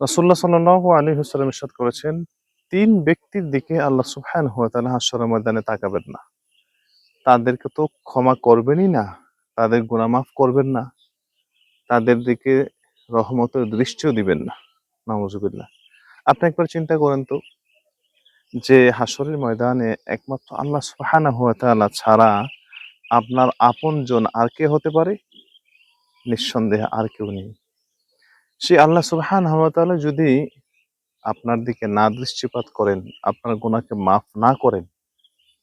রাসূলুল্লাহ সাল্লাল্লাহু আলী ওয়াসাল্লাম ইরশাদ করেছেন, তিন ব্যক্তির দিকে আল্লাহ সুবহানাহু ওয়া তাআলা হাশরের ময়দানে তাকাবেন না। তাদেরকে তো ক্ষমা করবেনই না, তাদের গুণামাফ করবেন না, তাদের দিকে রহমতের দৃষ্টিও দিবেন না। নাউজুবিল্লাহ। আপনি একবার চিন্তা করেন তো, যে হাসরের ময়দানে একমাত্র আল্লাহ সুবহানাহু ওয়া তাআলা ছাড়া আপনার আপনজন আর কে হতে পারে? নিঃসন্দেহে আর কেউ নেই। সে আল্লাহ সুবহানাহু ওয়া তাআলা যদি আপনার দিকে না দৃষ্টিপাত করেন আপনার গুনাহকে মাফ না করেন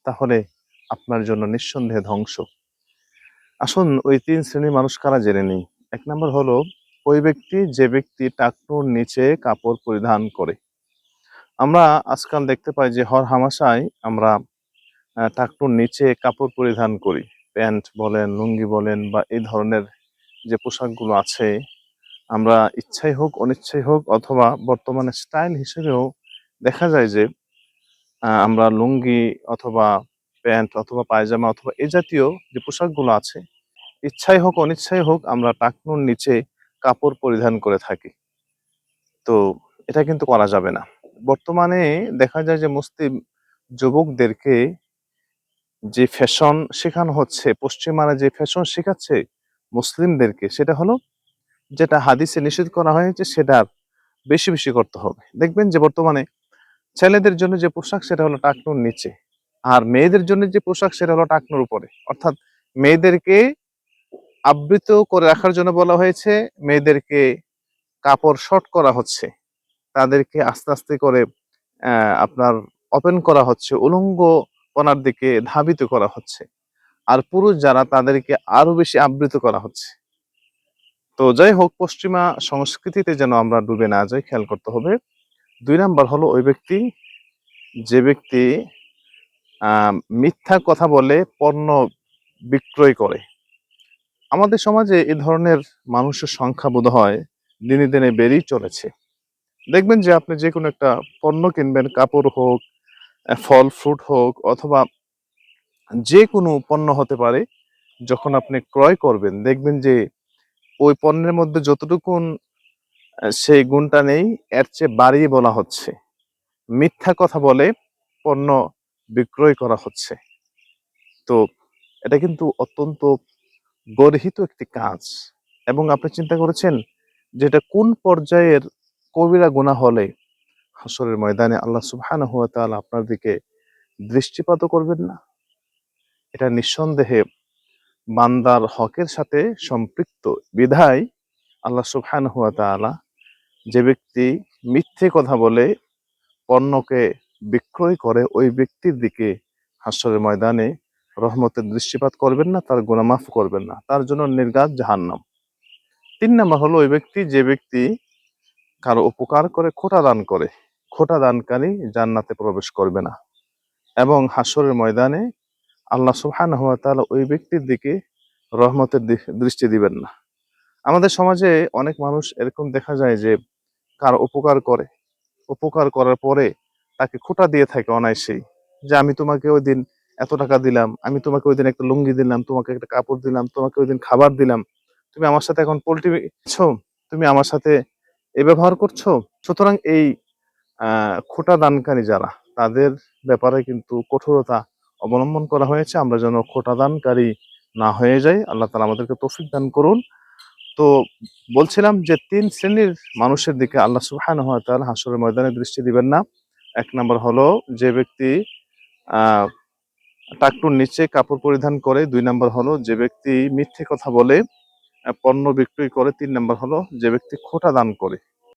তাহলে আপনার জন্য নিঃসন্দেহে ধ্বংস। আসুন ওই তিন শ্রেণির মানুষ কারা জেনে নেই? এক নম্বর হলো ওই ব্যক্তি যে ব্যক্তি টাকনুর নিচে কাপড় পরিধান করে। আমরা আজকাল দেখতে পাই যে হর হামাশায় আমরা আহ, টাকনুর নিচে কাপড় পরিধান করি। প্যান্ট বলেন লুঙ্গি বলেন বা এই ধরনের যে পোশাকগুলো আছে আমরা ইচ্ছাই হোক, অনিচ্ছাই হোক, অথবা বর্তমানে স্টাইল হিসেবেও দেখা যায় যে আমরা লুঙ্গি অথবা প্যান্ট অথবা পায়জামা অথবা এ জাতীয় যে পোশাকগুলো আছে, ইচ্ছাই হোক, অনিচ্ছাই হোক, আমরা টাকনুর নিচে কাপড় পরিধান করে থাকি। তো এটা কিন্তু করা যাবে না। বর্তমানে দেখা যায় যে মুসলিম যুবকদেরকে যে ফ্যাশন শেখানো হচ্ছে, পশ্চিমারা যে ফ্যাশন শেখাচ্ছে, মুসলিমদেরকে, সেটা হলো যেটা হাদিসে নিষেধ করা হয়েছে, সেটা বেশি বেশি করতে হবে। দেখবেন যে বর্তমানে ছেলেদের জন্য যে পোশাক, সেটা হলো টাকনুর নিচে। আর মেয়েদের জন্য যে পোশাক, সেটা হলো টাকনুর উপরে। অর্থাৎ মেয়েদেরকে আবৃত করে রাখার জন্য বলা হয়েছে, মেয়েদেরকে কাপড় শর্ট করা হচ্ছে। তাদেরকে আস্তে আস্তে করে আপনার ওপেন করা হচ্ছে, উলঙ্গপনার দিকে ধাবিত করা হচ্ছে। আর পুরুষ যারা, তাদেরকে আরও বেশি আবৃত করা হচ্ছে। তো যাই হোক পশ্চিমা সংস্কৃতিতে যেন আমরা ডুবে না যাই, খেয়াল করতে হবে। দুই নাম্বার হলো ওই ব্যক্তি, যে ব্যক্তি মিথ্যা কথা বলে পণ্য বিক্রয় করে। আমাদের সমাজে এই ধরনের মানুষের সংখ্যা বোধ হয় দিনে দিনে বেড়েই চলেছে। দেখবেন যে আপনি যে কোনো একটা পণ্য কিনবেন, কাপড় হোক ফল, ফ্রুট হোক, অথবা যে কোনো পণ্য হতে পারে, যখন আপনি ক্রয় করবেন, দেখবেন যে ওই পণ্যের মধ্যে যতটুকুন আহ, সেই গুণটা নেই এর চেয়ে বাড়িয়ে বলা হচ্ছে। মিথ্যা কথা বলে পণ্য বিক্রয় করা হচ্ছে। তো এটা কিন্তু অত্যন্ত গর্হিত একটি কাজ। এবং আপনি চিন্তা করেছেন যে এটা কোন পর্যায়ের কবিরা গুনাহ হলে হাসরের ময়দানে আল্লাহ সুবহানাহু ওয়া তাআলা আপনার দিকে দৃষ্টিপাতও করবেন না? এটা নিঃসন্দেহে বান্দার হকের সাথে সম্পৃক্ত বিধায় আল্লাহ সুবহানাহু ওয়া তাআলা যে ব্যক্তি মিথ্যে কথা বলে পণ্যকে বিক্রয় করে ওই ব্যক্তির দিকে হাসরের ময়দানে রহমতের দৃষ্টিপাত করবেন না, তার গুনাহ মাফ করবেন না, তার জন্য নির্গাত জাহান্নাম। তিন নম্বর হলো ওই ব্যক্তি যে ব্যক্তি কারও উপকার করে, খোটা দান করে, খোটা দানকারী জান্নাতে প্রবেশ করবে না এবং হাসরের ময়দানে আল্লাহ সুবহানাহু ওয়া তাহলে ওই ব্যক্তির দিকে রহমতের দৃষ্টি দিবেন না। আমাদের সমাজে অনেক মানুষ এরকম দেখা যায় যে কার উপকার করে। উপকার করার পরে তাকে খোটা দিয়ে থাকে অনায়াসেই যে আমি তোমাকে ওই দিন এত টাকা দিলাম, আমি তোমাকে ওই দিন একটা লুঙ্গি দিলাম, তোমাকে একটা কাপড় দিলাম, তোমাকে ওই দিন খাবার দিলাম। তুমি আমার সাথে এখন পোল্ট্রি তুমি আমার সাথে এ ব্যবহার করছ? সুতরাং এই খোটা দানকারী যারা, তাদের ব্যাপারে কিন্তু কঠোরতা অবলম্বন করা হয়েছে। আমরা যেন খোটা দানকারী না হয়ে যাই। আল্লাহ তালা আমাদেরকে তৌফিক দান করুন। তো বলছিলাম যে তিন শ্রেণির মানুষের দিকে আল্লাহ সুবহানাহু ওয়া তাআলা হাসরের ময়দানে দৃষ্টি দিবেন না। এক নম্বর হলো যে ব্যক্তি টাকটুর নিচে কাপড় পরিধান করে। দুই নম্বর হলো যে ব্যক্তি মিথ্যে কথা বলে, পণ্য বিক্রি করে। তিন নম্বর হলো যে ব্যক্তি খোটা দান করে।